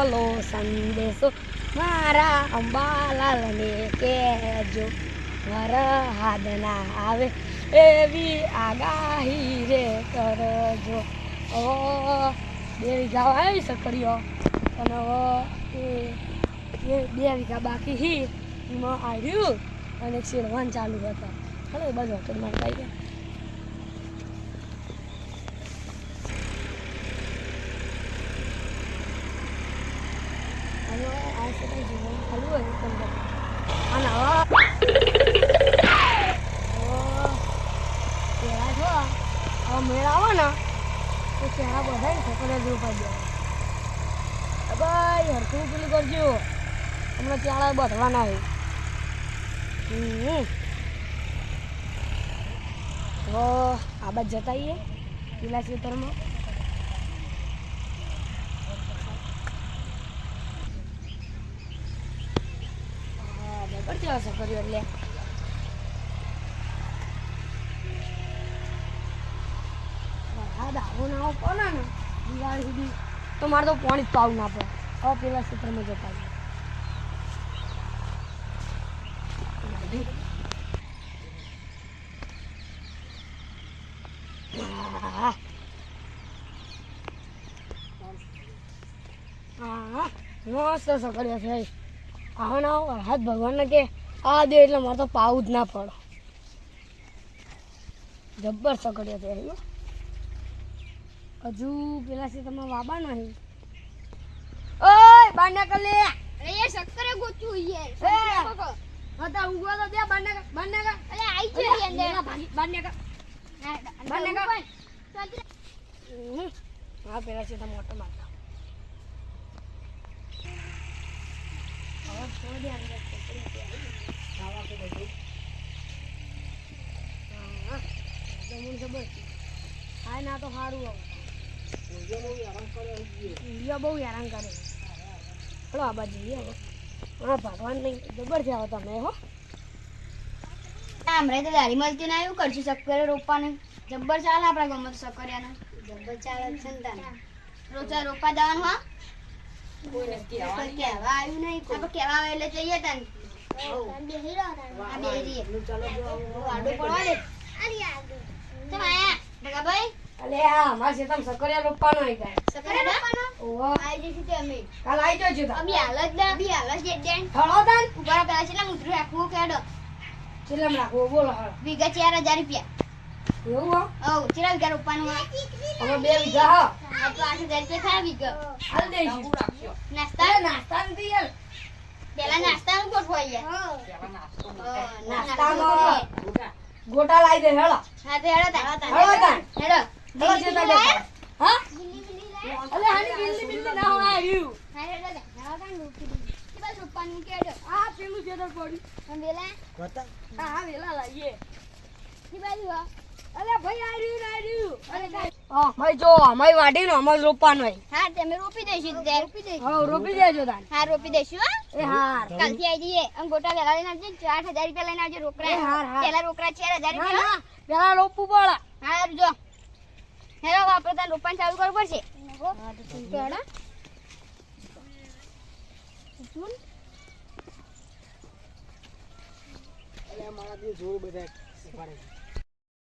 મોકલો સંદેશો મારા અંબાલાલને કહેજો વરહાદ ના આવે એવી આગાહી રે કરજો ઓ બે વીઘા આવી સકડીઓ અને ઓ એ બે વીઘા બાકી હી એમાં આવ્યું અને શેરવાન ચાલુ હતા ચાલો બધો બાજુ હોટલમાં આવી ગયા હવે આ સદાય જીવન ચાલુ હોય તમને અને હવે પેલા જો હવે મેળ આવે ને તો ચહેરા બધા છોકરા જેવું પાડી દે ભાઈ હરખું પેલું કરજો હમણાં ચાળા બધવાના હોય હવે આ બાજુ જતા આવીએ. પેલા ખેતરમાં. છે કર્યો એટલે વરસાદ આવો ના આવો પડે ને તો મારે તો પાણી જ ના પડે હવે પેલા ક્ષેત્રમાં જતા. મસ્ત સકડ્યા છે આવો ના વરસાદ ભગવાનને કે આ દે એટલે મારે તો પાવું જ ના પડે. જબ્બર સકડ્યા છે હો. હજુ પેલા છે તમે વાબા નહીં. ઓય બાંડા કર લે અરે યાર શક્કરે યાર. એ! હતા ઊંઘવા તો દે બાંડા કર બાંડા કર અરે આઈ છે અંદર. બાંડા ભાગી બાંડા કર? હા પેલા છે તમે મોટો મારતા હવે છોડી અંદર છોકરી હતી આવી. ખાવા કે બધું હા તો ખબર છે. હા ના તો સારું હવે. ઈયો બહુ હેરાન કરે ચલો આ બાજુ જઈએ હા ભગવાન નહીં જબર છે તમે હો. હમણાં તો દારી મળતી ના એવું કરશું સક્કરે રોપવાનું જબ્બર ચાલે આપણા ગામમાં તો શક્કરિયાના. જબ્બર ચાલે છે ને તાને રોજા રોપા દેવાનું હા? કોઈ કહેવા આવ્યું નહીં. આપણે કહેવા આવે એટલે જઈએ તાને. આ બેહી રહીએ. આડું પડવા દે. અરે ભગાભાઈ અલે આ અમારે છે તમે સકરિયા રોપવાનો આવી જાય શક્કરિયા રોપવાનો? ઓહો. આવી જઈશું તે અમે. કાલ આવી જજો તમે અભી હાલ જ ના અભી હાલ જ એક હળો તાન. ઊભા પેલા નાસ્તા મુદ્રું રાખવું કેડો? ચેલમ રાખો બોલો હળ. વીઘા ચાર રૂપિયા. એવું હો? ઓ ચેલા વીઘા રોપવાનું હોય? બે વીઘા હો. આ તો આઠ રૂપિયા થાય વીઘા. હાલ દઈશું. નાસ્તા? તારે નાસ્તા નથી યાર. પેલા નાસ્તાનું ગોઠવાઈ યાર નાસ્તામાં ગોટા લાવી દે હેળો. હા તો હેડો તા હેળો તાન હેળો હેળો. છે તારે. લાયા? હા? ગિલ્લી બિલ્લી અલે હાની બિલ્લી બિલ્લી ના હોય આવ્યું હા હેડો તા હેડો તા ને રોપી બસ રોપવાનું કેડો આ પેલું છે તો અને વેલા? હા હા વેલા લાવીએ કે બાજુ અલે ભાઈ આવ્યું આવ્યું અરે હા ભાઈ જો અમારી વાડી નો અમારે રોપવાનું હોય હા તમે રોપી દઈશું તે રોપી દઈશું હા રોપી દેજો તાન હા રોપી દઈશું હા. એ હાર. કાલથી આવી જઈએ અને ગોટા વેલા લઈને આવજો ને આઠ હજાર રૂપિયા લઈને આવજો રોકડા. હાર, હાર. પેલા રોકડા ચાર હજાર ના રૂપિયા પેલા રોપવું પડે. હા જો. હવે આપણે ત્યાં રોપણ ચાલુ કરવું પડશે. હા તો ઠીક છે. હેડો શું? અલે મારા જોર બધા